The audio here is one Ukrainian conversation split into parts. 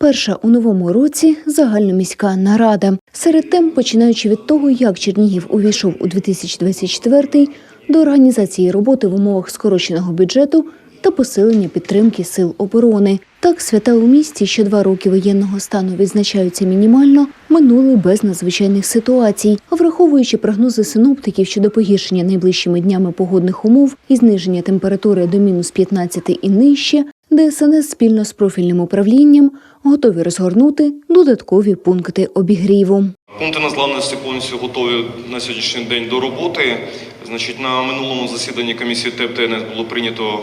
Перша у новому році загальноміська нарада. Серед тем, починаючи від того, як Чернігів увійшов у 2024 до організації роботи в умовах скороченого бюджету та посилення підтримки сил оборони. Так, свята у місті, що два роки воєнного стану відзначаються мінімально, минули без надзвичайних ситуацій. А враховуючи прогнози синоптиків щодо погіршення найближчими днями погодних умов і зниження температури до мінус 15 і нижче, ДСНС спільно з профільним управлінням готові розгорнути додаткові пункти обігріву. Пункти незламності повністю готові на сьогоднішній день до роботи. Значить, на минулому засіданні комісії ТЕП ТНС було прийнято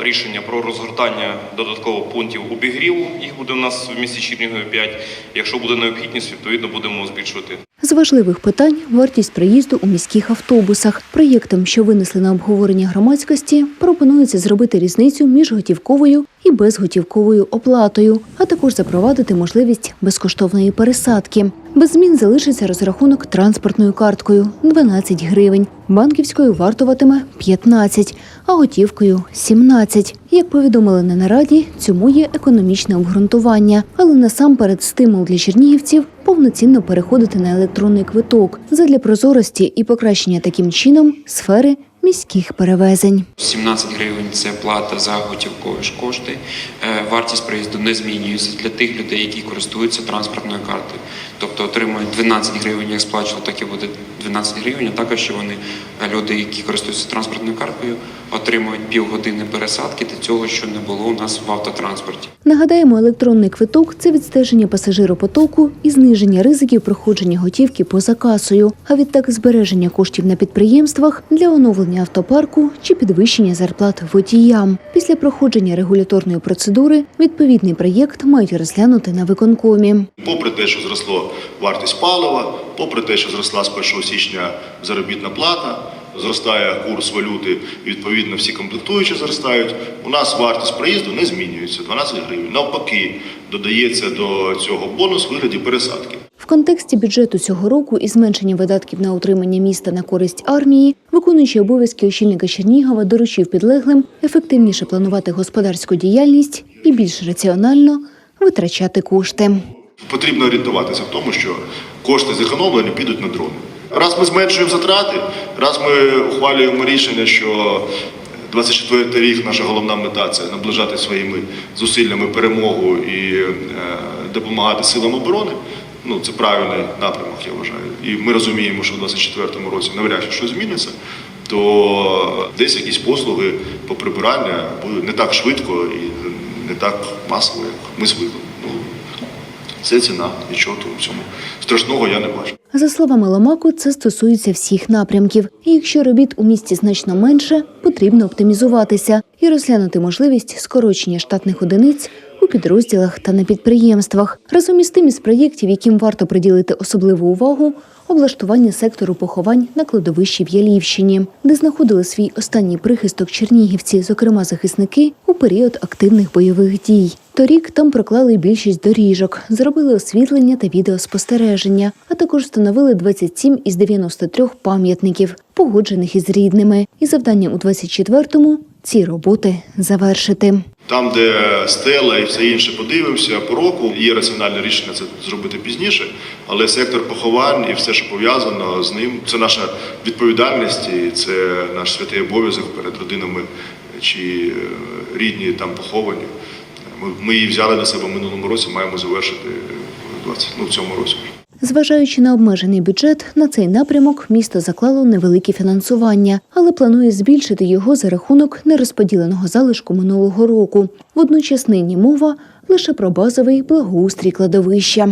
е, рішення про розгортання додатково пунктів обігріву. Їх буде у нас в місті Чернігові 5. Якщо буде необхідність, відповідно будемо збільшувати. З важливих питань вартість проїзду у міських автобусах. Проєктом, що винесли на обговорення громадськості, пропонується зробити різницю між готівковою і безготівковою оплатою, а також запровадити можливість безкоштовної пересадки. Без змін залишиться розрахунок транспортною карткою 12 гривень. Банківською вартуватиме 15, а готівкою 17. Як повідомили на нараді, цьому є економічне обґрунтування, але насамперед стимул для чернігівців повноцінно переходити на електронний квиток задля прозорості і покращення таким чином сфери міських перевезень. 17 гривень це плата за готівкові ж кошти. Е, Вартість проїзду не змінюється для тих людей, які користуються транспортною картою. Тобто отримують 12 гривень, як сплачували, так і буде 12 гривень. А також що вони е, люди, які користуються транспортною карткою, отримують півгодини пересадки до цього, що не було у нас в автотранспорті. Нагадаємо, електронний квиток це відстеження пасажиропотоку і зниження ризиків проходження готівки поза касою, а відтак збереження коштів на підприємствах для оновлення автопарку чи підвищення зарплат водіям. Після проходження регуляторної процедури відповідний проєкт мають розглянути на виконкомі. Попри те, що зросло вартість палива, попри те, що зросла з 1 січня заробітна плата, зростає курс валюти, і відповідно всі комплектуючі зростають. У нас вартість проїзду не змінюється 12 гривень. Навпаки, додається до цього бонус вигляді пересадки. В контексті бюджету цього року і зменшення видатків на утримання міста на користь армії, виконуючий обов'язки очільника Чернігова доручив підлеглим ефективніше планувати господарську діяльність і більш раціонально витрачати кошти. Потрібно орієнтуватися в тому, що кошти зекономлені підуть на дрони. Раз ми зменшуємо затрати, раз ми ухвалюємо рішення, що 24 рік наша головна мета це наближати своїми зусиллями перемогу і е, допомагати силам оборони. Ну це правильний напрямок, я вважаю. І ми розуміємо, що в 24-му році навряд чи щось зміниться. То десь якісь послуги по прибиранню будуть не так швидко і не так масово, як ми звикли. Це ціна, нічого в цьому страшного я не бачу. За словами Ломаку, це стосується всіх напрямків. І якщо робіт у місті значно менше, потрібно оптимізуватися і розглянути можливість скорочення штатних одиниць підрозділах та на підприємствах. Разом із тим із проєктів, яким варто приділити особливу увагу, облаштування сектору поховань на кладовищі в Ялівщині, де знаходили свій останній прихисток чернігівці, зокрема захисники, у період активних бойових дій. Торік там проклали більшість доріжок, зробили освітлення та відеоспостереження, а також встановили 27 із 93 пам'ятників, погоджених із рідними. І завданням у 24-му ці роботи завершити. Там, де стела і все інше подивимося по року, є раціональне рішення це зробити пізніше, але сектор поховань і все, що пов'язано з ним, це наша відповідальність, і це наш святий обов'язок перед родинами чи е, рідні там поховані. Ми, її взяли на себе в минулому році, маємо завершити 20, ну, в цьому році. Зважаючи на обмежений бюджет, на цей напрямок місто заклало невелике фінансування, але планує збільшити його за рахунок нерозподіленого залишку минулого року. Водночас нині мова лише про базовий благоустрій кладовища.